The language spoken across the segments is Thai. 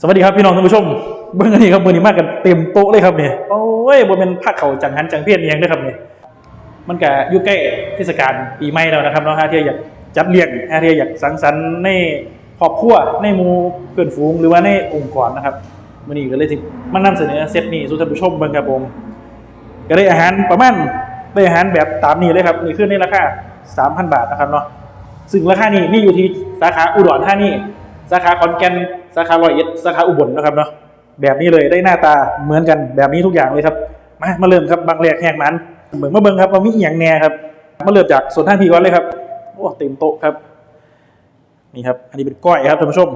สวัสดีครับพี่น้องท่านผู้ชมเบื้องนี้ครับมือนี้มากกันเต็มโต๊ะเลยครับเนี่ยโอ้ยบนเป็นผ้าเขาจังหันจังเพี้ยนเองด้วยครับเนี่ยมันก็อยู่ใกล้เทศกาลปีใหม่แล้วนะครับน้องฮาเทียอยากจัดเลี้ยงฮาเทียอยากสังสรรค์ในครอบครัวในหมู่เพื่อนฝูงหรือว่าในองค์กรนะครับมือนี้ก็เลยทีมันนำเสนอเซตนี้สู่ท่านผู้ชมเบิ่งครับผมก็ได้อาหารประมาณได้อาหารแบบตามนี้เลยครับนี่คือในราคา3,000 บาทนะครับเนาะซึ่งราคานี้มีอยู่ที่สาขาอุดรธานี สาขาขอนแก่นสาขาร้อยเอ็ดสาขาอุบลนะครับเนาะแบบนี้เลยได้หน้าตาเหมือนกันแบบนี้ทุกอย่างเลยครับ มามาเริ่มครับบางแรกแหกมันเบิ่งมาเบิ่งครับว่ามีอหย่างแน่ครับมาเริ่มจากส่วนท่านพี่ก่อนเลยครับโอ้เต็มโต๊ะครับนี่ครับ อันนี้เป็นก้อยครับท่านผู้ชม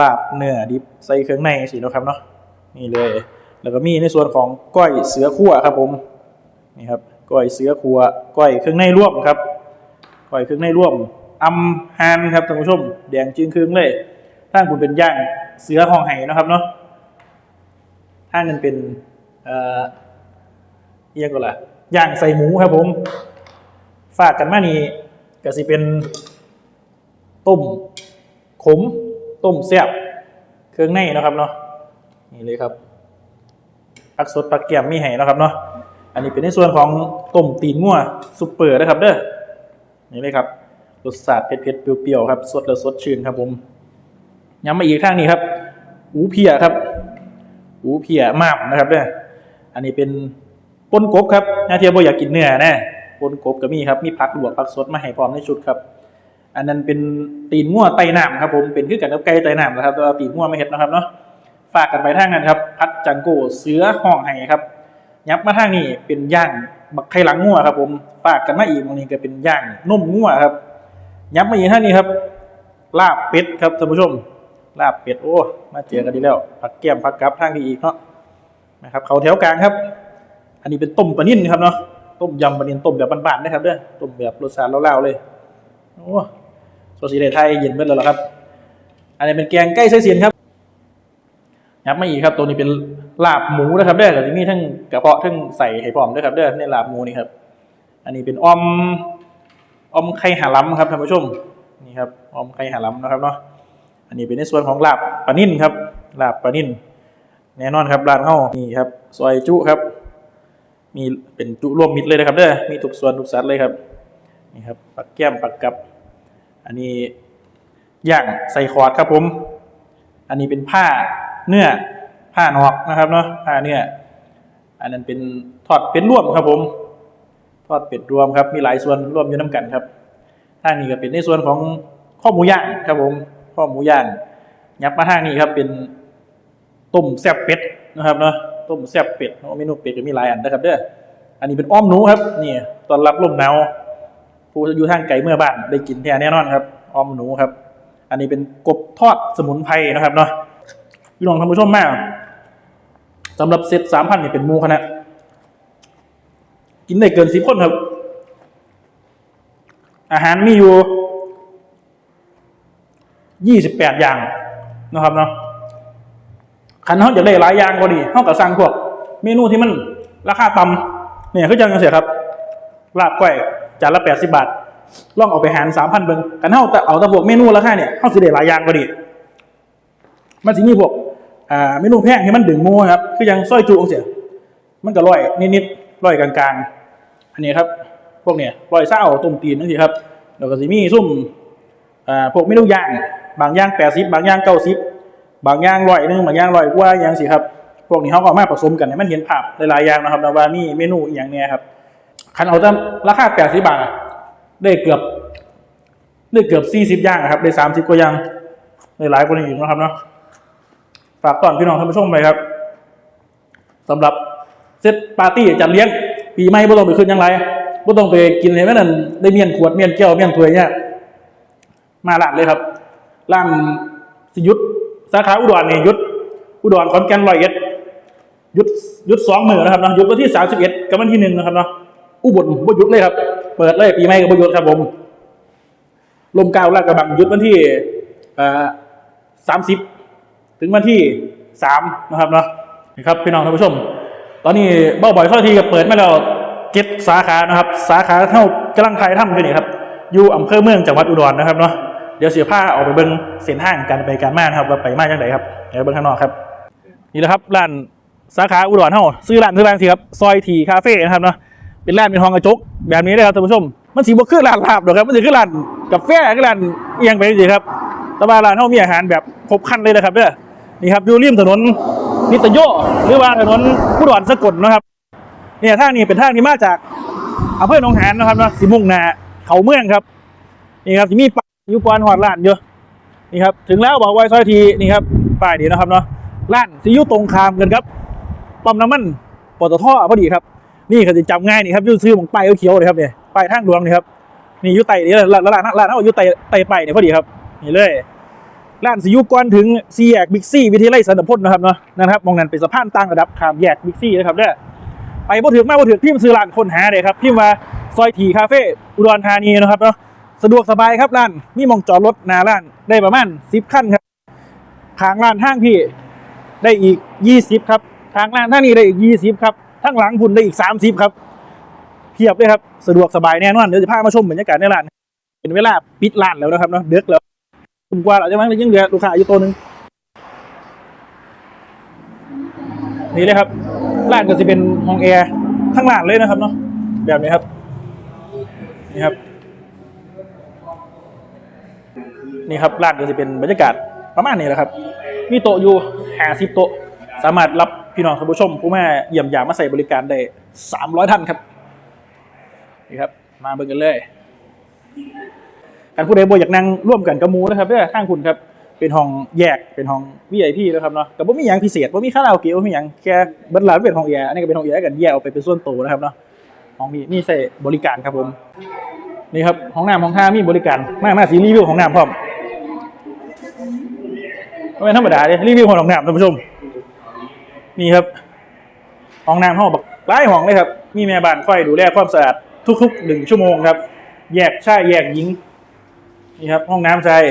ลาบเนื้อดิบใส่เครื่องในสิเนะครับเนาะนี่เลย แล้วก็มีในส่วนของก้อยเสือขั่วครับผมนี่ครับก้อยเสือขั่วก้อยเครื่องในร่วมครับก้อยเครื่องในร่วม อำฮานครับท่านผู้ชม แดงจึงครึ่งเลยถ้าคุณเป็นย่างเสือห้องไห้นะครับเนาะถ้าเงินเป็นเอ่อเรียกว่าอะไรย่างใส่หมูครับผม ฝากกันมานี่ก็สิเป็น ต้มขม ต้มแซ่บเครื่องในเนะครับเนาะนี่เลยครับผักสดผักแก้มมีให้นะครับเนาะอันนี้เป็นในส่วนของต้มตีนงัวซุปเปอร์นะครับเด้อนี่เลยครับ รสชาติเผ็ดๆเปรี้ยวๆครับสดแล้วสดชื่นครับผมย้ำมาอีกทางนี้ครับอูเพียครับอูเพียมากนะครับเด้ออันนี้เป็นปนกบครับถ้าเทียบว่าอยากกินเนื้อแน่ปนกบก็มีครับมีผักหลวกผักสดมาให้พร้อมในชุดครับ อันนั้นเป็นตีนง่วไตน้ำครับผมเป็นคือกับนกับไก่ไตน้ำนะครับต่ว่าตีนง่วไม่เห็ดนะครับเนาะฝากกันไปทางนั้นครับ พัดจังโก้เสือห้องไห้ครับ ยับมาทางนี้เป็นย่างบักไข่หลังง่วครับผมฝากกันมาอีกตรงนี้ก็เป็นย่างนุ่มง่วครับ ยับมาอีกทางนี้ครับ ลาบเป็ดครับท่านผู้ชม ลาบเป็ดโอ้มาเจอกันดีแล้วผักแก้มผักกับทางนี้อีกเนาะนะครับเขาแถวกลางครับ อันนี้เป็นต้มปลานิ่นครับเนาะต้มยำปลานิ่นต้มแบบบานๆนะครับเด้อต้มแบบรสชาติเล่าๆเลยโอ้โซซีเดไทยเย็นเบิดแล้วครับ อันนี้เป็นแกงไก่ไส้เสียนครับยับมาอีกครับ ตัวนี้เป็นลาบหมูนะครับเด้อกับที่นี่ทั้งกระเพาะทั้งใส่ไห่พร้อมด้วยครับเด้อในลาบหมูนี่ครับ อันนี้เป็นออม อมไข่หาล้ำครับท่านผู้ชมนี่ครับอมไข่หาล้ำนะครับเนาะอันนี้เป็นในส่วนของลาบปลานิ่นครับลาบปลานิ่นแน่นอนครับร้านเฮานี่ครับซอยจุครับ มีเป็นจุรวมมิตรเลยนะครับเด้อมีทุกส่วนทุกสัดเลยครับนี่ครับปักแก้มปักกับ อันนี้ย่างใส่คอร์ดครับผม อันนี้เป็นผ้าเนื้อผ้านอกนะครับเนาะผ้าเนื้ออันนั้นเป็นทอดเป็ดรวมครับผม ทอดเป็ดรวมครับ มีหลายส่วนรวมอยู่น้ำกันครับทางนี้ก็เป็นในส่วนของข้อหมูย่างครับผมข้อหมูย่างยับมาทางนี้ครับเป็นต้มแซ่บเป็ดนะครับเนาะต้มแซ่บเป็ดเนาะเมนูเป็ดก็มีหลายอันนะครับเด้ออันนี้เป็นอ้อมหนูครับนี่ตอนรับลมหนาวผู้อยู่ทางไกลเมื่อบ้านได้กินแท้แน่นอนครับอ้อมหนูครับ อันนี้เป็นกบทอดสมุนไพรนะครับเนาะพี่น้องท่านผู้ชมมากสำหรับเซตสามพันนี่เป็นหมูคณะ กินได้เกินสิบคนครับ อาหารมีอยู่ยี่สิบแปดอย่างนะครับเนาะคันเขาจะได้หลายอย่างก็ดีเขากับสั่งพวก เมนูที่มันราคาต่ำเนี่ยคือจังเสียครับลาบก้อยจานละแปดสิบบาทลองเอาไปหารสามพันเบิงกันเท่าแต่เอาแต่พวกเมนูราคาเนี่ยเข้าสิได้หลายอย่างก็ดี มันสิมีพวกอ่าเมนูแพงที่มันดึงหมูครับ คือยังซอยจุองเสียมันก็ร้อยนิดๆร้อยกลางๆ อันนี้ครับ พวกเนี่ยรอยเศร้าต้มตีนนั่นสิครับแล้วก็สิมีซุ่มอ่าพวกเมนูย่าง บางอย่างแปดสิบบางอย่างเก้าสิบบางอย่างร้อยนึงบางอย่างร้อยกว่าอย่างสิครับ พวกนี้เขาก็มาผสมกันให้มันเห็นภาพหลายๆอย่างนะครับนะว่ามีเมนูอย่างเนี้ยครับคันเอาแต่ราคาแปดสิบบาทได้เกือบได้เกือบสี่สิบอย่างครับได้สามสิบกว่าอย่างได้หลายกว่านี้อีกนะครับเนาะฝากตอนพี่น้องท่านผู้ชมไปครับสำหรับเซตปาร์ตี้จัดเลี้ยง ปีใหม่บ่ต้องไปขึ้นยังไรบ่ต้องไปกินให้มันนั่นได้เมียนขวดเมียนแก้วเมียนถ้วยเนี่ยมาร้านเลยครับร้านสยุทธสาขาอุดรนี่ยุทธอุดรขอนแก่นร้อยเอ็ดยุดยุดสองมือนะครับเนาะยุดวันที่สามสิบเอ็ดกับวันที่หนึ่งนะครับเนาะอุบลบ่ยุดเลยครับ เปิดเลยปีใหม่กับบ่ยุดครับผมลมกล้าวลาดกระบังยุดวันที่สามสิบถึงวันที่สามนะครับเนาะนี่ครับพี่น้องท่านผู้ชม ตอนนี้เบ้าบ่อยข้าทีก็เปิดมาแล้วเจ็ดสาขานะครับ สาขาเท่ากำลังไทยทำอยู่นี่ครับอยู่อำเภอเมืองจังหวัดอุดรนะครับเนาะเดี๋ยวเสียผ้าออกไปเบิ้งเส้นทางการไปการมานะครับว่าไปมาจังไดครับเดี๋ยวเบิ้งข้างนอกครับนี่แหละครับร้านสาขาอุดรเฮาซื้อร้านซื้อร้านสิครับซอยทีคาเฟ่นะครับเนาะเป็นร้านเป็นห้องกระจกแบบนี้เลยครับท่านผู้ชม มันสีบ่คือร้านลาบหรอกครับมันสิคือร้านกาแฟคือร้านเอียงไปสิครับแต่ว่าร้านเฮามีอาหารแบบครบคันเลยนะครับเด้อนี่ครับอยู่ริมถนน นิตโยหรือว่าถนนอุดรสกลนะครับเนี่ยทางนี้เป็นทางที่มาจากอำเภอหนองหานนะครับเนาะสิมุ่งนาเขาเมืองครับนี่ครับจะมีป้ายยู่ก่อนหอดร้านเยอะนี่ครับถึงแล้วบอกไว้ซอยทีนี่ครับป้ายนี้นะครับเนาะร้านสิยูตรงข้ามกันครับปั๊มน้ำมันปตทพอดีครับนี่เขาจะจำง่ายนี่ครับอยูซื้อของป้ายเขียวเลยครับเนี่ยป้ายทางหลวงนี่ครับนี่ยูไต่นี่ร้านร้านร้านเขายูไต่ไต่ป้ายเนี่ยพอดีครับนี่เลย ร้านสิยูก่อนถึงสี่แยกบิ๊กซี่วิทยาลัยสันตพจน์นะครับเนาะนะครับมองนั้นเป็นสะพานตั้งระดับข้ามแยกบิ๊กซี่นะครับเนี่ยไปบ่ถึงมาบ่ถึงพิมพ์ซื้อร้านคนหาเลยครับพิมพ์มาซอยทีคาเฟ่อุดรธานีนะครับเนาะสะดวกสบายครับร้านมีมองจอดรถหน้าร้านได้ประมาณสิบขั้นครับทางร้านห้างพี่ได้อีกยี่สิบครับทางร้านท่างนี้ได้อีกยี่สิบครับทางหลังพุ่นได้อีกสามสิบครับเพียบเลยครับสะดวกสบายแน่นอนเดี๋ยวจะพามาชมบรรยากาศในร้านเป็นเวลาปิดร้านแล้วนะครับเนาะเด็กแล้ว คุมกว่าเราจะมั้งยังเหลือลูกค้าอยู่ตัวหนึ่งนี่เลยครับร้านก็จะเป็นห้องแอร์ทั้งร้านเลยนะครับเนาะแบบนี้ครับนี่ครับนี่ครับร้านก็จะเป็นบรรยากาศประมาณนี้แหละครับ มีโต๊ะอยู่ห้าสิบโต๊ะสามารถรับพี่น้องท่านผู้ชมผู้แมาเยี่ยมยามมาใส่บริการได้สามร้อยท่านครับนี่ครับ มาเบิ่งกันเลย การผู้ใดบ่อยากนั่งร่วมกันกับหมูนะครับเด้อข้างคุณครับเป็นห้องแยกเป็นห้อง VIP นะครับเนาะกับบ่มีหยังพิเศษบ่มีคาราโอเกะบ่มีหยังแค่เบิดร้านเป็นห้องแอร์อันนี้ก็เป็นห้องแอร์กันแยกออกไปเป็นส่วนตัวนะครับเนาะห้องนี้นี่ใส่บริการครับผมนี่ครับห้องน้ำห้องท่ามีบริการมากมากสีรีวิวของน้ำพร้อมไม่เป็นธรรมดาเลยรีวิวของน้ำท่านผู้ชม นี่ครับห้องน้ำห้องบักหลายห้องเลยครับ มีแม่บ้านคอยดูแลความสะอาดทุกๆหนึ่งชั่วโมงครับ แยกชายแยกหญิง นี่ครับ ห้องน้ำชาย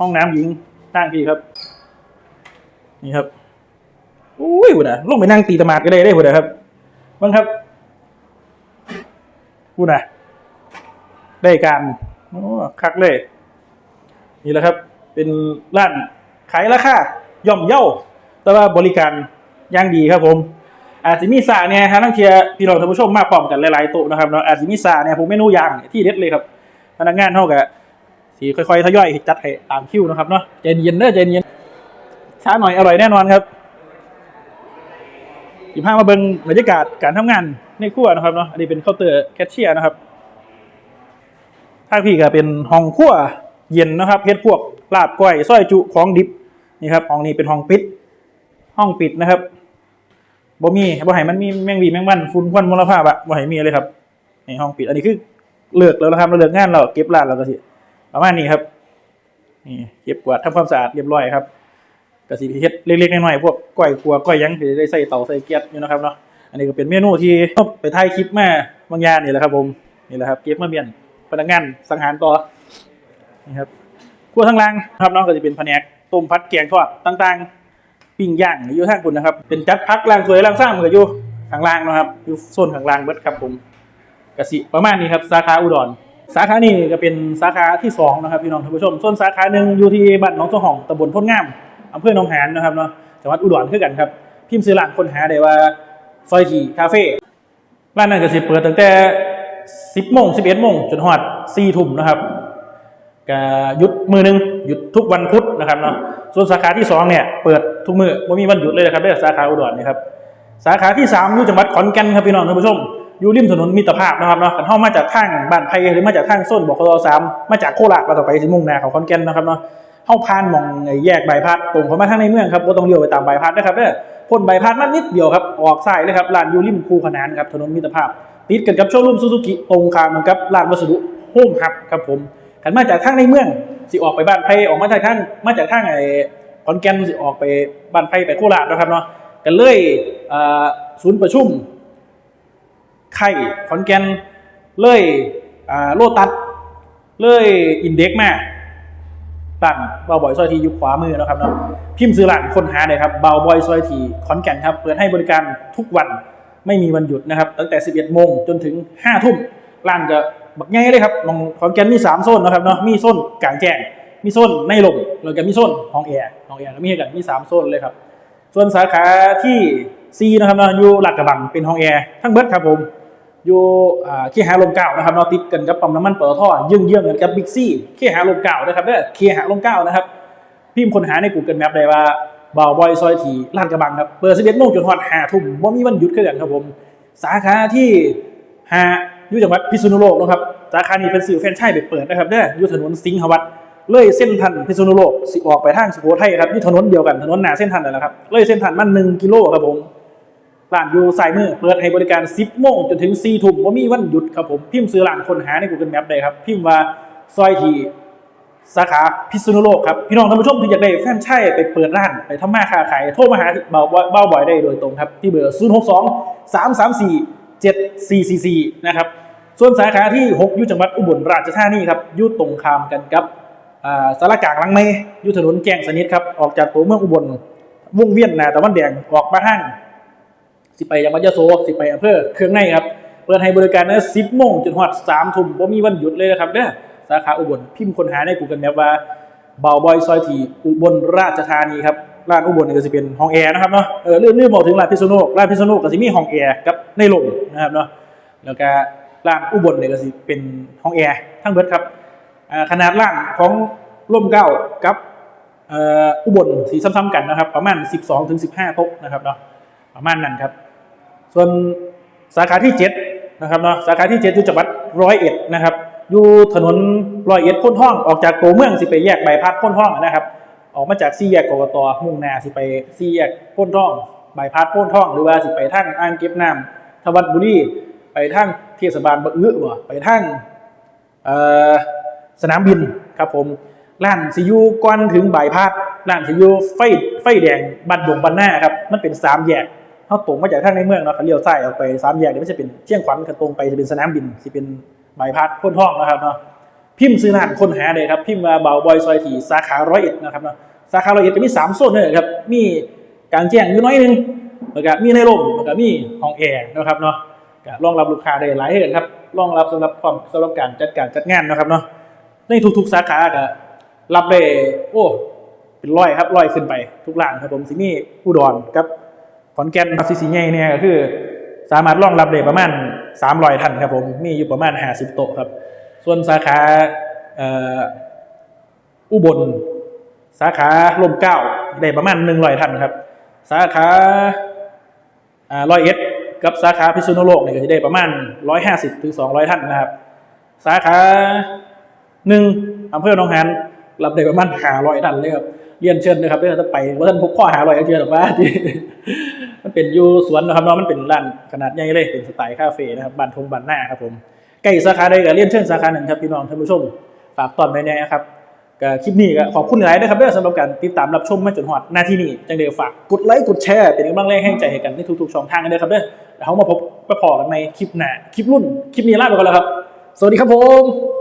ห้องน้ำหญิงตั้งพี่ครับ นี่ครับอุ้ยหุ่นอะลงไปนั่งตีตะมาดก็ได้ได้หุ่นอะครับบ้างครับหุ่นอะได้การโอ้คักเลย นี่แหละครับ เป็นร้านขายราคาย่อมเย่าแต่ว่าบริการย่างดีครับผม อาจจะมีซาเนี่ยฮะนักเทียร์พี่น้องท่านผู้ชมมาพร้อมกันหลายๆโต๊ะนะครับเนาะอาจจะมีซาเนี่ยผมเมนูย่างที่เด็ดเลยครับพนักงานเท่ากับ สีค่อยๆทยอยจัดให้ตามคิวนะครับเนาะใจเย็นเด้อใจเย็นช้าหน่อยอร่อยแน่นอนครับสิพามาเบิ่งบรรยากาศการทำงานในครัวนะครับเนาะอันนี้เป็นเคาน์เตอร์แคชเชียร์นะครับทางพี่ก็เป็นห้องครัวเย็นนะครับเฮ็ดพวกลาบก้อยซอยจุของดิบนี่ครับห้องนี้เป็นห้องปิด ห้องปิดนะครับบ่มีบ่ให้มันมีแมงวีแมงวันฝุ่นควันมลภาพอะบ่ให้มีเลยครับในห้องปิด อันนี้คือเลิกแล้วนะครับเราเลิกงานเราเก็บร้านเราก็สิ ประมาณนี้ครับนี่เก็บกวาดทำความสะอาดเรียบร้อยครับก็สิเฮ็ดเล็กๆน้อยๆพวกก้อยครัวก้อยยังสิได้ใส่เตาใส่เกียร์อยู่นะครับเนาะอันนี้ก็เป็นเมนูที่ไปถ่ายคลิปมาบางอย่างนี่แหละครับ ผมนี่แหละครับเก็บมาเมียนพนักงานสังหารต่อนี่ครับครัวทั้งล่างครับน้องก็จะเป็นแผนกต้มพัดแกงทอดต่างๆ ปิ้งย่างอยู่ทางคุณนะครับ เป็นจัดพักล่างสวยล่างสร้างมันก็อยู่ข้างล่างนะครับอยู่โซนข้างล่างเบิดครับผมกสิประมาณนี้ครับสาขาอุดร สาขานี้ก็เป็นสาขาที่สองนะครับพี่น้องท่านผู้ชม ส่วนสาขาหนึ่งอยู่ที่บ้านหนองเจ้าห้องตำบลพ้นงามอำเภอหนองหานนะครับเนาะจังหวัดอุดรคือกันครับพิมพ์ซื้อร้านคนหาได้ว่าซอยที่คาเฟ่ร้านนั้นก็สิเปิดตั้งแต่สิบโมงสิบเอ็ดโมงจนฮอดสี่ทุ่มนะครับก็หยุดมือหนึงหยุดทุกวันพุธนะครับเนาะส่วนสาขาที่สองเนี่ยเปิดทุกมือไม่มีวันหยุดเลยนะครับเด้อสาขาอุดรนี่ครับสาขาที่สามอยู่จังหวัดขอนแก่นครับพี่น้องท่านผู้ชม อยู่ริมถนนมิตรภาพนะครับเนาะกันเข้ามาจากทางบ้านไผ่หรือมาจากทางส้นบกตสามมาจากโคราชเราต่อไปสิมุ่งนาเขาขอนแกนนะครับเนาะเข้าผ่านมองแยกใบพัดตรงเข้ามาทางในเมืองครับบ่ต้องเลี้ยวไปตามใบพัดนะครับเด้อพ่นใบพัดมานิดเดียวครับออกซ้ายเลยครับลานอยู่ริมคูขนานครับถนนมิตรภาพติดกันกับโชว์รูมซูซูกิตรงข้ามกันกับร้านวัสดุโฮมฮับครับผมขันมาจากทางในเมืองสิออกไปบ้านไผ่ออกมาจากทางมาจากทางไอ้ขอนแก่นสิออกไปบ้านไผ่ไปโคราชนะครับเนาะกันเลยอ่อศูนย์ประชุม ไข่ขอนแก่นเลยโลตัสเลยอินเด็กมาตั้งเบาบอยซอยทีอยู่ขวามือนะครับเนาะพิมพ์ซื้อร้านคนหาเลยครับเบาบอยซอยทีขอนแก่นครับ เปิดให้บริการทุกวันไม่มีวันหยุดนะครับ ตั้งแต่ 11 โมงจนถึง 5 ทุ่มร้านจะบักใหญ่เลยครับมองขอนแก่นมีสามโซนนะครับเนาะมีโซนกลางแจ้งมีโซนในลมแล้วก็มีโซนห้องแอร์ห้องแอร์ก็มีกันมีสามโซนเลยครับ ส่วนสาขาที่ซีนะครับเนาะอยู่หลักกระบังเป็นห้องแอร์ทั้งเบิดครับผม อยู่ขี้หาลมเก่านะครับเนาติดกันกับปั๊มน้ำมันเปตทเยื่องเยื่องกันกับบิ๊กซี่ขี้หาลมเก่านะครับเด้อขี้หาลมเก่านะครับ พิมพ์ค้นหาใน Google Map ได้ว่าบ่าวบอยซอยทีลาดกระบังครับเปิด11โมงจนฮอด5ทุ่มบ่ามีวันหยุดคือกันครับผม สาขาที่5อยู่จังหวัดพิษณุโลกนะครับสาขานี้เป็นสื่อแฟนชส์ไปเปิดนะครับเด้ออยู่ถนนสิงหวัดเลยเส้นทันพิษณุโลกสิออกไปทางสุโขทัยครับอยู่ถนนเดียวกันถนนหน้าเส้นทันนั่นแหละครับเลยเส้นทันมัน1กิโลครับผม ร้านอยู่สายมือ เปิดให้บริการ 10โมงจนถึง4ทุ่มว่ามีวันหยุดครับผม พิมพ์ซื้อร้านคนหาใน Google Map ได้ครับ พิมพ์ว่าซอยทีสาขาพิษณุโลกครับ พี่น้องท่านผู้ชมที่อยากได้แฟนชส์ไปเปิดร้าน ไปทำมาค้าขาย โทรมาหาเบาเบาบ่อยได้โดยตรงครับ ที่เบอร์ 062 334 7444 นะครับ ส่วนสาขาที่ 6 อยู่จังหวัดอุบลราชธานีครับอยู่ตรงข้ามกันกับอ่าสารกลางลังเมยอยู่ถนนแจ้งสนิทครับออกจากตัวเมืองอุบลวงเวียนนาตะวันแดงออกมาห้าง สิไปจังหวัดยะโสสิไปอำเภอเครื่องในครับเปิดให้บริการนะ10โมงจนฮอด3ทุ่มบ่มีวันหยุดเลยนะครับเด้อสาขาอุบลพิมพ์คนหาใน Google Map ว่าเบาบอยซอยทีอุบลราชธานีครับร้านอุบลนี่ก็สิเป็นห้องแอร์นะครับเนาะเออเรื่องเรื่องบอกถึงร้านพิษณุโลกร้านพิษณุโลกก็สิมีห้องแอร์กับในโรงนะครับเนาะแล้วก็ร้านอุบลเนี่ยก็สิเป็นห้องแอร์ทั้งเบิดครับขนาดล่างของร่มเก้ากับอุบลสีซ้ำๆกันนะครับ ประมาณ 12-15 โต๊ะนะครับเนาะประมาณนั้นครับ ส่วนสาขาที่7นะครับเนาะสาขาที่7อยู่จังหวัดร้อยเอ็ดนะครับอยู่ถนนร้อยเอ็ดพ้นห้องออกจากตัวเมืองสิไปแยกใบพัดพ้นห้องนะครับ ออกมาจากสี่แยกกกตมุ่งหน้าสิไปสี่แยกพ้นห้องใบพัดพ้นห้อง หรือว่าสิไปทางอ่างเก็บน้ำทวัดบุรีไปทางเทศบาลบะอื้อบ่ไปทางสนามบินครับผมร้านสิยูก่อนถึงใบพัดร้านสิยูไฟไฟแดงบันดงบันหน้าครับมันเป็นสามแยก เขาตรงมาจากทางในเมืองเนาะเขาเลี้ยวซ้ายออกไปสามแยกเดี๋ยวมันจะเป็นเที่ยงขวัญกันตรงไปจะเป็นสนามบินจะเป็นใบพัดพ่นห้องนะครับเนาะพิมพ์ซื้อร้านคนหาเลยครับพิมพ์มาเบาบอยซอยถี่สาขาร้อยเอ็ดนะครับเนาะสาขาร้อยเอ็ดจะมีสามโซนเลยครับมีกลางแจ้งอยู่น้อยหนึงแล้วก็มีในร่มแล้วก็มีห้องแอร์นะครับเนาะก็รองรับลูกค้าได้หลายเหินครับรองรับสำหรับความสำหรับการจัดการจัดงานนะครับเนาะในทุกๆสาขาก็รับได้โอ้เป็นร้อยครับร้อยขึ้นไปทุกร้านครับผมสิมีอุดรกับ ขอนแก่นซีซีใหญ่เนี่ยก็คือ สามารถรองรับได้ประมาณ300ท่านครับผม มีอยู่ประมาณ50โต๊ะครับ ส่วนสาขาอุบล สาขาลมเก้าได้ประมาณ100ท่านครับ สาขาอ่าร้อยเอ็ดกับสาขาพิษณุโลกเนี่ยก็จะได้ประมาณ150ถึง200ท่านนะครับ สาขาหนึ่งอำเภอหนองหานรับได้ประมาณ500ท่านเลยครับ เรียนเชิญนะครับเพื่อถ้าไปว่าท่านพบข้อหาลอยเจอหรอกว่าที่มันเป็นอยู่สวนนะครับเนาะมันเป็นร้านขนาดใหญ่เลยเป็นสไตล์คาเฟ่นะครับบ้านทงบ้านหน้าครับผมใกล้สาขาใดก็เรียนเชิญสาขาหนึ่งครับพี่น้องท่านผู้ชมฝากตอนไปแน่ครับก็คลิปนี้ก็ขอบคุณหลายนะครับเด้อสำหรับการติดตามรับชมมาจนฮอดหน้าที่นี้จังเดียวฝากกดไลค์กดแชร์เป็นกำลังแรงให้ใจให้กันในทุกๆช่องทางกันเด้ครับเด้อแล้วเขามาพบมาพอกันในคลิปหน้าคลิปรุ่นคลิปนี้ลาไปก่อนแล้วครับ สวัสดีครับผม